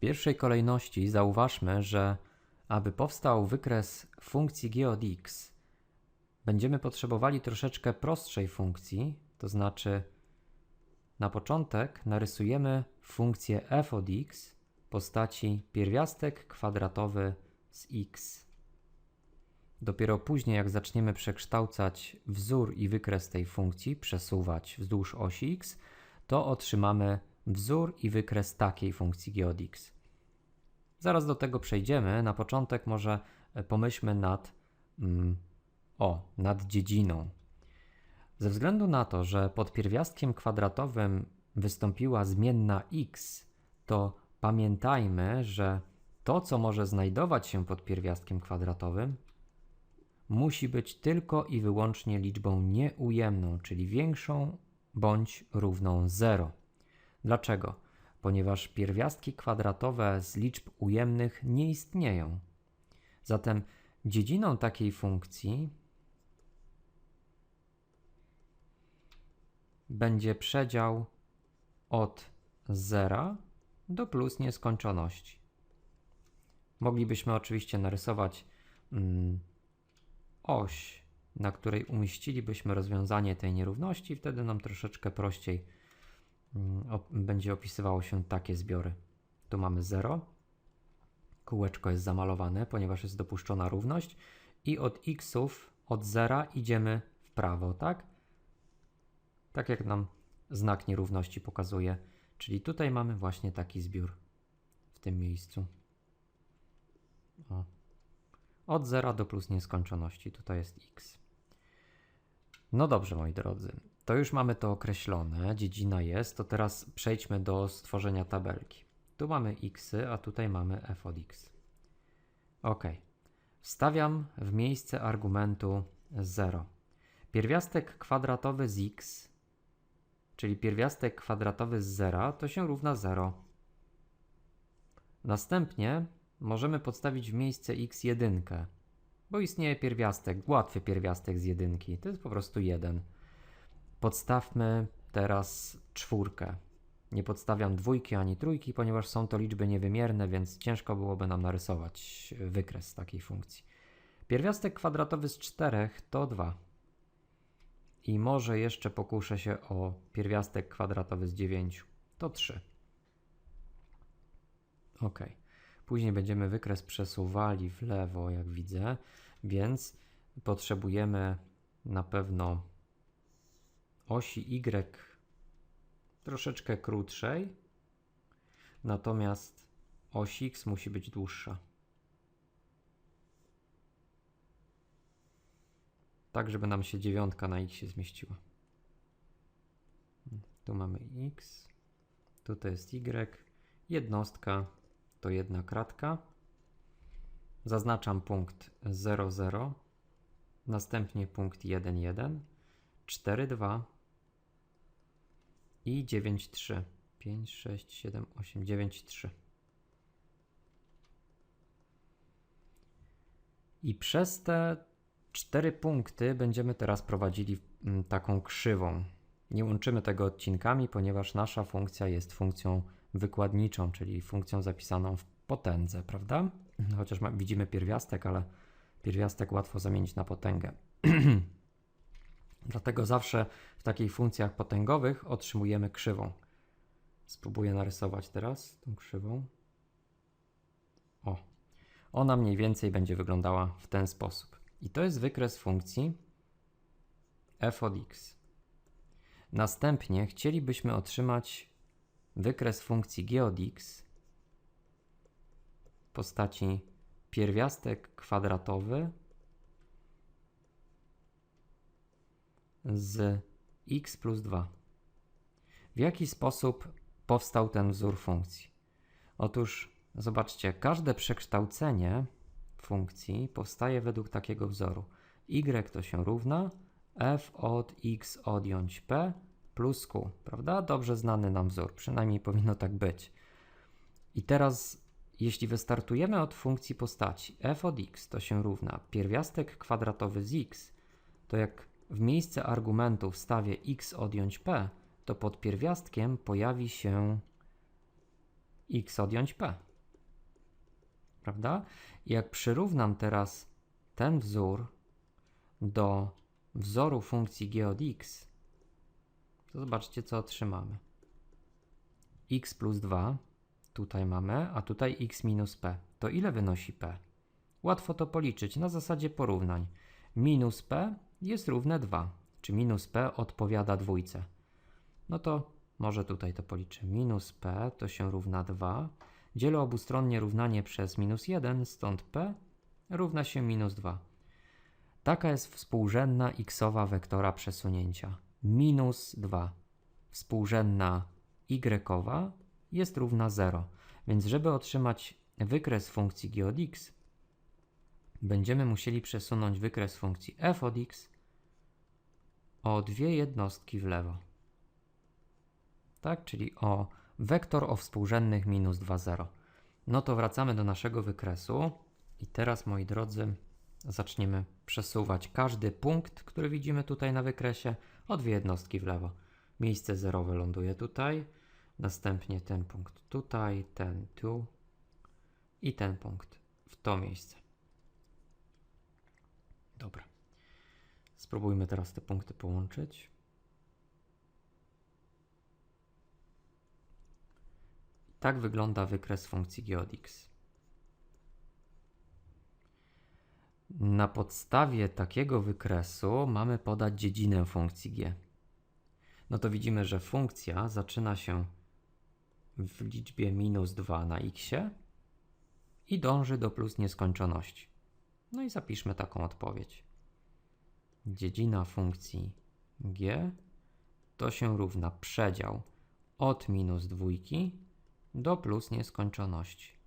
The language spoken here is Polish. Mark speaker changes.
Speaker 1: pierwszej kolejności zauważmy, że aby powstał wykres funkcji g od x, będziemy potrzebowali troszeczkę prostszej funkcji, to znaczy na początek narysujemy funkcję f od x w postaci pierwiastek kwadratowy z x. Dopiero później, jak zaczniemy przekształcać wzór i wykres tej funkcji, przesuwać wzdłuż osi x, to otrzymamy wzór i wykres takiej funkcji g od x. Zaraz do tego przejdziemy. Na początek może e, pomyślmy nad, mm, o, nad dziedziną. Ze względu na to, że pod pierwiastkiem kwadratowym wystąpiła zmienna x, to pamiętajmy, że to, co może znajdować się pod pierwiastkiem kwadratowym, musi być tylko i wyłącznie liczbą nieujemną, czyli większą bądź równą 0. Dlaczego? Ponieważ pierwiastki kwadratowe z liczb ujemnych nie istnieją. Zatem dziedziną takiej funkcji będzie przedział od 0 do plus nieskończoności. Moglibyśmy oczywiście narysować mm, oś, na której umieścilibyśmy rozwiązanie tej nierówności, wtedy nam troszeczkę prościej będzie opisywało się takie zbiory. Tu mamy 0, kółeczko jest zamalowane, ponieważ jest dopuszczona równość i od xów, od 0 idziemy w prawo, tak? Tak jak nam znak nierówności pokazuje. Czyli tutaj mamy właśnie taki zbiór w tym miejscu. O. Od 0 do plus nieskończoności. Tutaj jest x. No dobrze, moi drodzy. To już mamy to określone. Dziedzina jest. To teraz przejdźmy do stworzenia tabelki. Tu mamy x, a tutaj mamy f od x. Ok. Wstawiam w miejsce argumentu 0. Pierwiastek kwadratowy z x, czyli pierwiastek kwadratowy z 0, to się równa 0. Następnie możemy podstawić w miejsce x jedynkę, bo istnieje pierwiastek, łatwy pierwiastek z jedynki, to jest po prostu 1. Podstawmy teraz czwórkę. Nie podstawiam dwójki ani trójki, ponieważ są to liczby niewymierne, więc ciężko byłoby nam narysować wykres takiej funkcji. Pierwiastek kwadratowy z 4 to 2. I może jeszcze pokuszę się o pierwiastek kwadratowy z 9 to 3. Ok. Później będziemy wykres przesuwali w lewo, jak widzę, więc potrzebujemy na pewno osi Y troszeczkę krótszej, natomiast oś X musi być dłuższa. Tak, żeby nam się dziewiątka na X zmieściła. Tu mamy X, tutaj jest Y, jednostka to jedna kratka. Zaznaczam punkt 0, 0, następnie punkt 1, 1, 4, 2 i 9, 3. 5, 6, 7, 8, 9, 3. I przez te cztery punkty będziemy teraz prowadzili mm, taką krzywą. Nie łączymy tego odcinkami, ponieważ nasza funkcja jest funkcją wykładniczą, czyli funkcją zapisaną w potędze, prawda? Chociaż ma, widzimy pierwiastek, ale pierwiastek łatwo zamienić na potęgę. Dlatego zawsze w takich funkcjach potęgowych otrzymujemy krzywą. Spróbuję narysować teraz tą krzywą. O, ona mniej więcej będzie wyglądała w ten sposób. I to jest wykres funkcji f od x. Następnie chcielibyśmy otrzymać wykres funkcji g od x w postaci pierwiastek kwadratowy z x plus 2. W jaki sposób powstał ten wzór funkcji? Otóż zobaczcie, każde przekształcenie funkcji powstaje według takiego wzoru. y to się równa f od x odjąć p plus q, prawda? Dobrze znany nam wzór, przynajmniej powinno tak być. I teraz, jeśli wystartujemy od funkcji postaci f od x to się równa pierwiastek kwadratowy z x, to jak w miejsce argumentu wstawię x odjąć p, to pod pierwiastkiem pojawi się x odjąć p. prawda? Jak przyrównam teraz ten wzór do wzoru funkcji g od x, to zobaczcie, co otrzymamy. x plus 2 tutaj mamy, a tutaj x minus p. To ile wynosi p? Łatwo to policzyć na zasadzie porównań. Minus p jest równe 2, czy minus p odpowiada dwójce. No to może tutaj to policzę. Minus p to się równa 2. Dzielę obustronnie równanie przez minus 1, stąd p równa się minus 2. Taka jest współrzędna xowa wektora przesunięcia. Minus 2. Współrzędna y jest równa 0. Więc żeby otrzymać wykres funkcji g od x, będziemy musieli przesunąć wykres funkcji f od x o dwie jednostki w lewo. Tak, czyli o wektor o współrzędnych minus 2, 0. No to wracamy do naszego wykresu i teraz, moi drodzy, zaczniemy przesuwać każdy punkt, który widzimy tutaj na wykresie, o dwie jednostki w lewo. Miejsce zerowe ląduje tutaj, następnie ten punkt tutaj, ten tu i ten punkt w to miejsce. Dobra. Spróbujmy teraz te punkty połączyć. Tak wygląda wykres funkcji g od x. Na podstawie takiego wykresu mamy podać dziedzinę funkcji g. No to widzimy, że funkcja zaczyna się w liczbie minus 2 na x i dąży do plus nieskończoności. No i zapiszmy taką odpowiedź. Dziedzina funkcji g to się równa przedział od minus dwójki do plus nieskończoności.